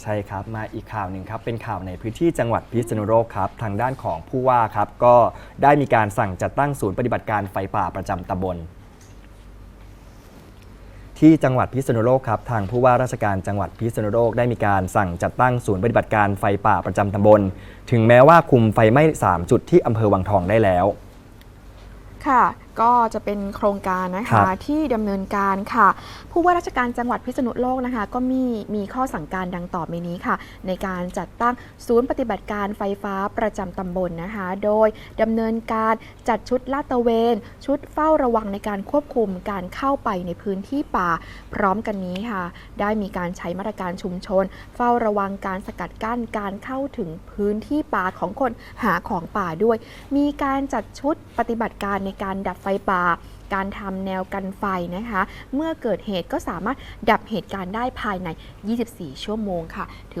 ใช่ครับ มาอีกข่าวหนึ่งครับ เป็นข่าวในพื้นที่จังหวัดพิษณุโลกครับ ทางด้านของผู้ว่าครับ ก็ได้มีการสั่งจัดตั้งศูนย์ปฏิบัติการไฟป่าประจำตำบลที่จังหวัดพิษณุโลกครับทางผู้ว่าราชการจังหวัดพิษณุโลกได้มีการสั่งจัดตั้งศูนย์ปฏิบัติการไฟป่าประจำตำบล ถึงแม้ว่าคุมไฟไหม้ 3 จุดที่อำเภอวังทองได้แล้ว ค่ะ ก็จะเป็นโครงการนะครัคะบที่ดำเนินการค่ะ ผู้ว่าราชการจังหวัดพิษณุโลกนะคะ ก็มีมีข้อสั่งการดังต่อไปนี้ค่ะ ในการจัดตั้งศูนย์ปฏิบัติการไฟฟ้าประจำตำบลนะคะ โดยดำเนินการจัดชุดลาดตระเวน ชุดเฝ้าระวังในการควบคุมการเข้าไปในพื้นที่ป่าพร้อมกันนี้ค่ะ ได้มีการใช้มาตรการชุมชน เฝ้าระวังการสกัดกั้นการเข้าถึงพื้นที่ป่าของคนหาของป่าด้วย มีการจัดชุดปฏิบัติการในการดับไฟป่า การทำแนวกันไฟนะคะ เมื่อเกิดเหตุก็สามารถดับเหตุการณ์ได้ภายใน 24 ชั่วโมงค่ะถือว่า